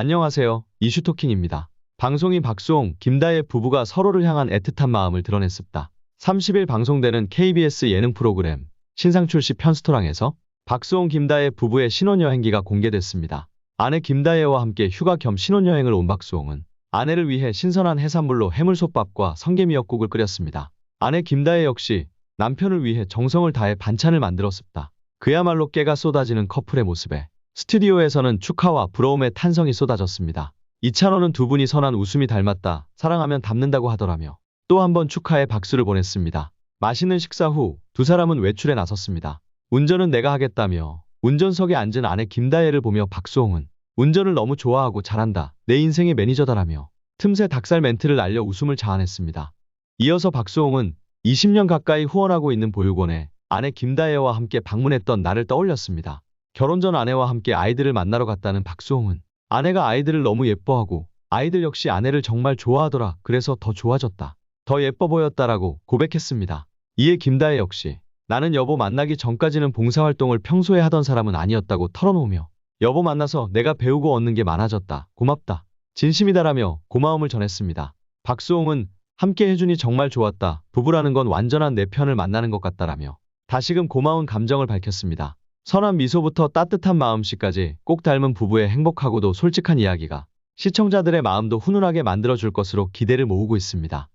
안녕하세요. 이슈토킹입니다. 방송인 박수홍, 김다혜 부부가 서로를 향한 애틋한 마음을 드러냈습니다. 30일 방송되는 KBS 예능 프로그램 신상 출시 편스토랑에서 박수홍, 김다혜 부부의 신혼여행기가 공개됐습니다. 아내 김다혜와 함께 휴가 겸 신혼여행을 온 박수홍은 아내를 위해 신선한 해산물로 해물솥밥과 성게미역국을 끓였습니다. 아내 김다혜 역시 남편을 위해 정성을 다해 반찬을 만들었습니다. 그야말로 깨가 쏟아지는 커플의 모습에 스튜디오에서는 축하와 부러움의 탄성이 쏟아졌습니다. 이찬원은 두 분이 선한 웃음이 닮았다. 사랑하면 닮는다고 하더라며 또 한 번 축하의 박수를 보냈습니다. 맛있는 식사 후 두 사람은 외출에 나섰습니다. 운전은 내가 하겠다며 운전석에 앉은 아내 김다혜를 보며 박수홍은 운전을 너무 좋아하고 잘한다. 내 인생의 매니저다라며 틈새 닭살 멘트를 날려 웃음을 자아냈습니다. 이어서 박수홍은 20년 가까이 후원하고 있는 보육원에 아내 김다혜와 함께 방문했던 날을 떠올렸습니다. 결혼 전 아내와 함께 아이들을 만나러 갔다는 박수홍은 아내가 아이들을 너무 예뻐하고 아이들 역시 아내를 정말 좋아하더라. 그래서 더 좋아졌다. 더 예뻐 보였다라고 고백했습니다. 이에 김다혜 역시 나는 여보 만나기 전까지는 봉사활동을 평소에 하던 사람은 아니었다고 털어놓으며 여보 만나서 내가 배우고 얻는 게 많아졌다. 고맙다. 진심이다라며 고마움을 전했습니다. 박수홍은 함께 해주니 정말 좋았다. 부부라는 건 완전한 내 편을 만나는 것 같다라며 다시금 고마운 감정을 밝혔습니다. 선한 미소부터 따뜻한 마음씨까지 꼭 닮은 부부의 행복하고도 솔직한 이야기가 시청자들의 마음도 훈훈하게 만들어줄 것으로 기대를 모으고 있습니다.